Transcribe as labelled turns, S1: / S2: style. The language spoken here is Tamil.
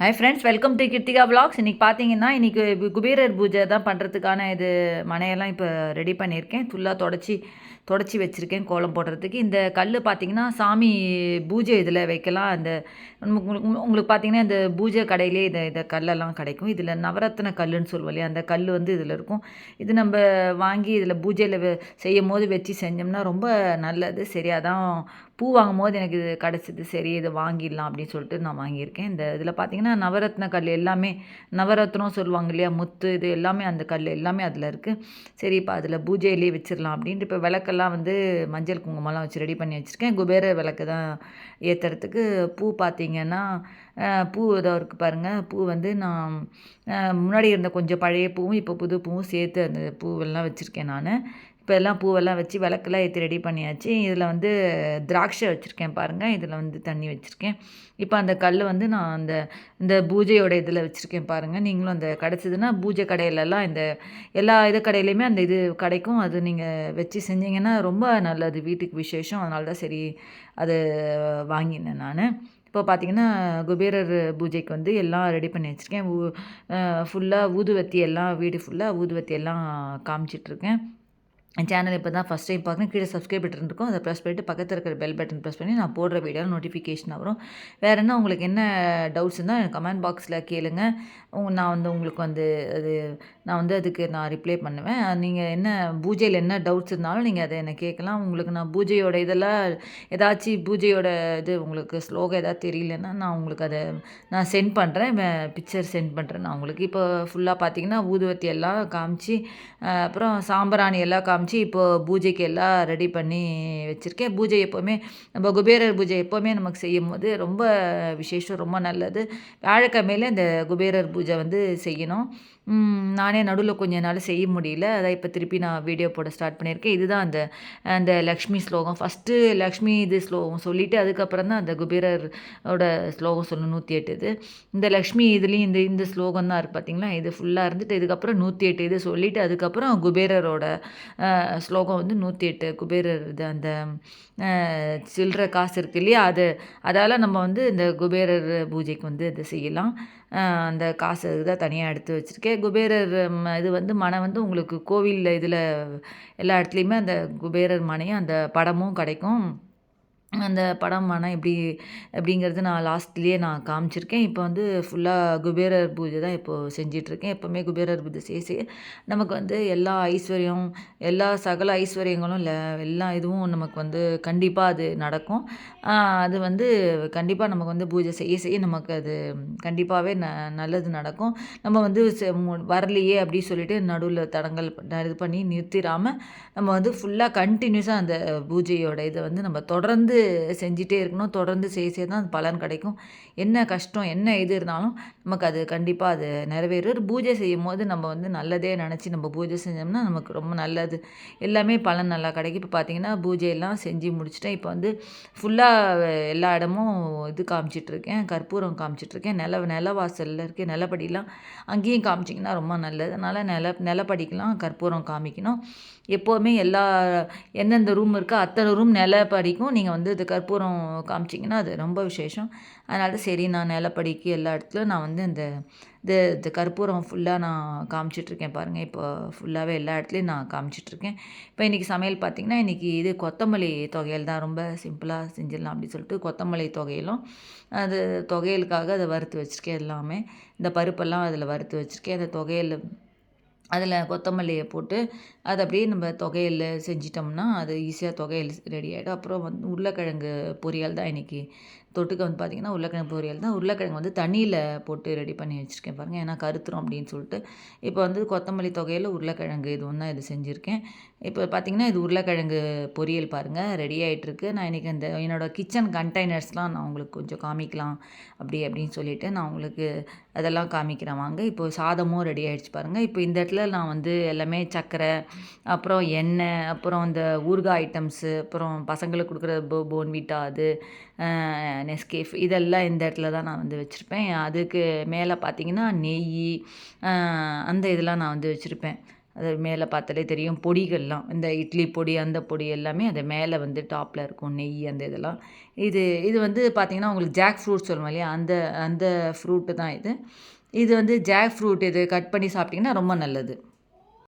S1: Hi friends welcome to Krithika vlogs இன்றைக்கி பார்த்தீங்கன்னா இன்றைக்கி குபேரர் பூஜை தான் பண்ணுறதுக்கான இது மனையெல்லாம் இப்போ ரெடி பண்ணியிருக்கேன். ஃபுல்லாக தொடச்சி தொடச்சி வச்சுருக்கேன் கோலம் போடுறதுக்கு. இந்த கல் பார்த்தீங்கன்னா சாமி பூஜை இதில் வைக்கலாம். அந்த உங்களுக்கு உங்களுக்கு பார்த்தீங்கன்னா இந்த பூஜை கடையிலே இந்த இந்த கல்லெல்லாம் கிடைக்கும். இதில் நவரத்ன கல்லுன்னு சொல்லுவோம் இல்லையா? அந்த கல் வந்து இதில் இருக்கும். இது நம்ம வாங்கி இதில் பூஜையில் செய்யும் போது வச்சு செஞ்சோம்னா ரொம்ப நல்லது. சரியாக தான் பூ வாங்கும் போது எனக்கு இது கிடச்சிது சரி இதை வாங்கிடலாம் அப்படின்னு சொல்லிட்டு நான் வாங்கியிருக்கேன். இந்த இதில் பார்த்தீங்கன்னா நவரத்ன கல் எல்லாமே நவரத்னம் சொல்லுவாங்க இல்லையா முத்து இது எல்லாமே அந்த கல் எல்லாமே அதில் இருக்குது சரி இப்போ அதில் பூஜையிலே வச்சிடலாம் அப்படின்ட்டு இப்போ விளக்கெல்லாம் வந்து மஞ்சள் குங்குமம்லாம் வச்சு ரெடி பண்ணி வச்சுருக்கேன். குபேர விளக்கு தான் ஏற்றுறதுக்கு பூ பார்த்தீங்கன்னா பூ ஏதோ இருக்குது பாருங்கள் பூ வந்து நான் முன்னாடி இருந்த கொஞ்சம் பழைய பூவும் இப்போ புது பூவும் சேர்த்து அந்த பூவெல்லாம் வச்சுருக்கேன் நான். இப்போ எல்லாம் பூவெல்லாம் வச்சு விளக்கெல்லாம் ஏற்றி ரெடி பண்ணியாச்சு. இதில் வந்து திராட்சை வச்சுருக்கேன் பாருங்கள் இதில் வந்து தண்ணி வச்சுருக்கேன். இப்போ அந்த கல் வந்து நான் அந்த இந்த பூஜையோட இதில் வச்சுருக்கேன் பாருங்கள் நீங்களும் அந்த கிடச்சிதுன்னா பூஜை கடையிலலாம் இந்த எல்லா இது கடையிலையுமே அந்த இது கிடைக்கும். அது நீங்கள் வச்சு செஞ்சீங்கன்னா ரொம்ப நல்லது. வீட்டுக்கு விசேஷம். அதனால தான் சரி அது வாங்கினேன் நான். இப்போ பார்த்தீங்கன்னா குபேரர் பூஜைக்கு வந்து எல்லாம் ரெடி பண்ணி வச்சுருக்கேன். ஊ ஃபுல்லாக ஊதுவத்தி எல்லாம் வீடு ஃபுல்லாக ஊதுவத்தி எல்லாம் காமிச்சிட்ருக்கேன் என் சேனல் இப்போ தான் ஃபஸ்ட் டைம் பார்க்குறேன். கீழே சப்ஸ்கிரைப் பட்டன் இருக்கும். அதை ப்ரெஸ் பண்ணிட்டு பக்கத்தில் இருக்கிற பெல் பட்டன் ப்ரெஸ் பண்ணி நான் போடுற வீடியோ நோட்டிஃபிகேஷன் வரும். வேறு என்ன உங்களுக்கு என்ன டவுட்ஸ் இருந்தால் எனக்கு கமெண்ட் பாக்ஸில் கேளுங்க. நான் வந்து உங்களுக்கு வந்து அது நான் வந்து அதுக்கு நான் ரிப்ளை பண்ணுவேன். நீங்கள் என்ன பூஜையில் என்ன டவுட்ஸ் இருந்தாலும் நீங்கள் அதை என்னை கேட்கலாம். உங்களுக்கு நான் பூஜையோட இதெல்லாம் ஏதாச்சும் பூஜையோட இது உங்களுக்கு ஸ்லோகம் ஏதாவது தெரியலன்னா நான் உங்களுக்கு அதை நான் சென்ட் பண்ணுறேன் பிக்சர் சென்ட் பண்ணுறேன் நான் உங்களுக்கு இப்போ ஃபுல்லாக பார்த்தீங்கன்னா ஊதுவத்தி எல்லாம் காமிச்சு அப்புறம் சாம்பிராணி எல்லாம் காமிச்சு இப்போ பூஜைக்கு எல்லாம் ரெடி பண்ணி வச்சுருக்கேன். பூஜை எப்போவுமே நம்ம குபேரர் பூஜை எப்போவுமே நமக்கு செய்யும் போது ரொம்ப விசேஷம் ரொம்ப நல்லது. வியாழக்கிழமையில இந்த குபேரர் பூஜை வந்து செய்யணும். நானே நடுவில் கொஞ்ச நாள் செய்ய முடியல. அதான் இப்போ திருப்பி நான் வீடியோ போட ஸ்டார்ட் பண்ணியிருக்கேன். இதுதான் அந்த அந்த லக்ஷ்மி ஸ்லோகம். ஃபஸ்ட்டு லக்ஷ்மி இது ஸ்லோகம் சொல்லிவிட்டு அதுக்கப்புறம் தான் அந்த குபேரரோட ஸ்லோகம் சொல்லணும் நூற்றி எட்டு இது. இந்த லக்ஷ்மி இதுலேயும் இந்த இந்த ஸ்லோகம் தான் இருக்குது பார்த்தீங்களா இது ஃபுல்லாக இருந்துட்டு இதுக்கப்புறம் நூற்றி எட்டு இது சொல்லிவிட்டு அதுக்கப்புறம் குபேரரோட ஸ்லோகம் வந்து நூற்றி எட்டு. குபேரர் இது அந்த சில்லற காசு இருக்கு இல்லையா? அது அதால் நம்ம வந்து இந்த குபேரர் பூஜைக்கு வந்து இது செய்யலாம். அந்த காசு தான் தனியாக எடுத்து வச்சுருக்கேன். குபேரர் இது வந்து மனை வந்து உங்களுக்கு கோவிலில் இதில் எல்லா இடத்துலையுமே அந்த குபேரர் மனையும் அந்த படமும் கிடைக்கும். அந்த படம் ஆனால் எப்படி எப்படிங்கிறது நான் லாஸ்ட்லேயே நான் காமிச்சிருக்கேன். இப்போ வந்து ஃபுல்லாக குபேரர் பூஜை தான் இப்போது செஞ்சிட்ருக்கேன். எப்போவுமே குபேரர் பூஜை செய்ய செய்ய நமக்கு வந்து எல்லா ஐஸ்வர்யம் எல்லா சகல ஐஸ்வர்யங்களும் இல்லை எல்லா இதுவும் நமக்கு வந்து கண்டிப்பாக அது நடக்கும். அது வந்து கண்டிப்பாக நமக்கு வந்து பூஜை செய்ய செய்ய நமக்கு அது கண்டிப்பாகவே ந நல்லது நடக்கும். நம்ம வந்து செ- மு- வரலையே அப்படி சொல்லிட்டு நடுவில் தடங்கள் இது பண்ணி நிறுத்திடாமல் நம்ம வந்து ஃபுல்லாக கண்டினியூஸாக அந்த பூஜையோட இதை வந்து நம்ம தொடர்ந்து செஞ்சிட்டே இருக்கணும். தொடர்ந்து செய்ய செய்ய தான் அது பலன் கிடைக்கும். என்ன கஷ்டம் என்ன இது இருந்தாலும் நமக்கு அது கண்டிப்பாக அது நிறைவேறும். பூஜை செய்யும் போது நம்ம வந்து நல்லதே நினச்சி நம்ம பூஜை செஞ்சோம்னா நமக்கு ரொம்ப நல்லது. எல்லாமே பலன் நல்லா கிடைக்கும். இப்போ பார்த்தீங்கன்னா பூஜையெல்லாம் செஞ்சு முடிச்சிட்டேன். இப்போ வந்து ஃபுல்லாக எல்லா இடமும் இது காமிச்சிட்ருக்கேன் கற்பூரம் காமிச்சிட்ருக்கேன் நில நிலவாசலில் இருக்க நிலப்படிலாம் அங்கேயும் காமிச்சிங்கன்னா ரொம்ப நல்லது. அதனால் நில நிலப்படிக்கெலாம் கற்பூரம் காமிக்கணும். எப்போவுமே எல்லா எந்தெந்த ரூம் இருக்கோ அத்தனை ரூம் நிலப்படிக்கும். நீங்கள் வந்து இது கற்பூரம் காமிச்சிங்கன்னா அது ரொம்ப விசேஷம். அதனால சரி நான் நிலப்படிக்கு எல்லா இடத்துலையும் நான் வந்து இந்த இது இந்த கற்பூரம் ஃபுல்லாக நான் காமிச்சிட்ருக்கேன் பாருங்கள் இப்போ ஃபுல்லாகவே எல்லா இடத்துலையும் நான் காமிச்சிட்ருக்கேன் இப்போ இன்றைக்கி சமையல் பார்த்திங்கன்னா இன்றைக்கி இது கொத்தமல்லி தொகையல் தான். ரொம்ப சிம்பிளாக செஞ்சிடலாம் அப்படின்னு சொல்லிட்டு கொத்தமல்லி தொகையிலும் அது தொகையலுக்காக அதை வறுத்து வச்சுருக்கேன் எல்லாமே. இந்த பருப்பெல்லாம் அதில் வறுத்து வச்சுருக்கேன். அந்த தொகையில் அதில் கொத்தமல்லியை போட்டு அது அப்படியே நம்ம தொகையில் செஞ்சிட்டோம்னா அது ஈஸியாக தொகையல் ரெடி ஆகிடும் அப்புறம் வந்து உருளைக்கிழங்கு பொரியல் தான் இன்றைக்கி தொட்டுக்க வந்து பார்த்திங்கன்னா உருளைக்கிழங்கு பொரியல் தான். உருளைக்கிழங்கு வந்து தண்ணியில் போட்டு ரெடி பண்ணி வச்சுருக்கேன் பாருங்கள் ஏன்னா கருத்துரும் அப்படின்னு சொல்லிட்டு. இப்போ வந்து கொத்தமல்லி தொகையில் உருளைக்கிழங்கு இது ஒன்றா இது செஞ்சுருக்கேன். இப்போ பார்த்திங்கன்னா இது உருளைக்கிழங்கு பொரியல் பாருங்கள் ரெடி ஆகிட்டுருக்கு நான் இன்றைக்கி இந்த என்னோடய கிச்சன் கண்டெய்னர்ஸ்லாம் நான் உங்களுக்கு கொஞ்சம் காமிக்கலாம். அப்படி அப்படின்னு சொல்லிவிட்டு நான் உங்களுக்கு அதெல்லாம் காமிக்கிறேன். வாங்க. இப்போ சாதமும் ரெடி ஆகிடுச்சு பாருங்கள் இப்போ இந்த இடத்துல நான் வந்து எல்லாமே சர்க்கரை அப்புறம் எண்ணெய் அப்புறம் இந்த ஊறுகாய் ஐட்டம்ஸு அப்புறம் பசங்களுக்கு கொடுக்குற போ போன்விட்டா அது நெஸ்கேஃப் இதெல்லாம் இந்த இடத்துல தான் நான் வந்து வச்சுருப்பேன். அதுக்கு மேலே பார்த்தீங்கன்னா நெய் அந்த இதெல்லாம் நான் வந்து வச்சுருப்பேன். அது மேலே பார்த்தாலே தெரியும் பொடிகள்லாம். இந்த இட்லி பொடி அந்த பொடி எல்லாமே அது மேலே வந்து டாப்பில் இருக்கும். நெய் அந்த இதெல்லாம். இது இது வந்து பார்த்திங்கன்னா உங்களுக்கு ஜாக் ஃப்ரூட் சொல்லுவோம் இல்லையா? அந்த அந்த ஃப்ரூட்டு தான் இது. இது வந்து ஜாக் ஃப்ரூட் இது கட் பண்ணி சாப்பிட்டிங்கன்னா ரொம்ப நல்லது.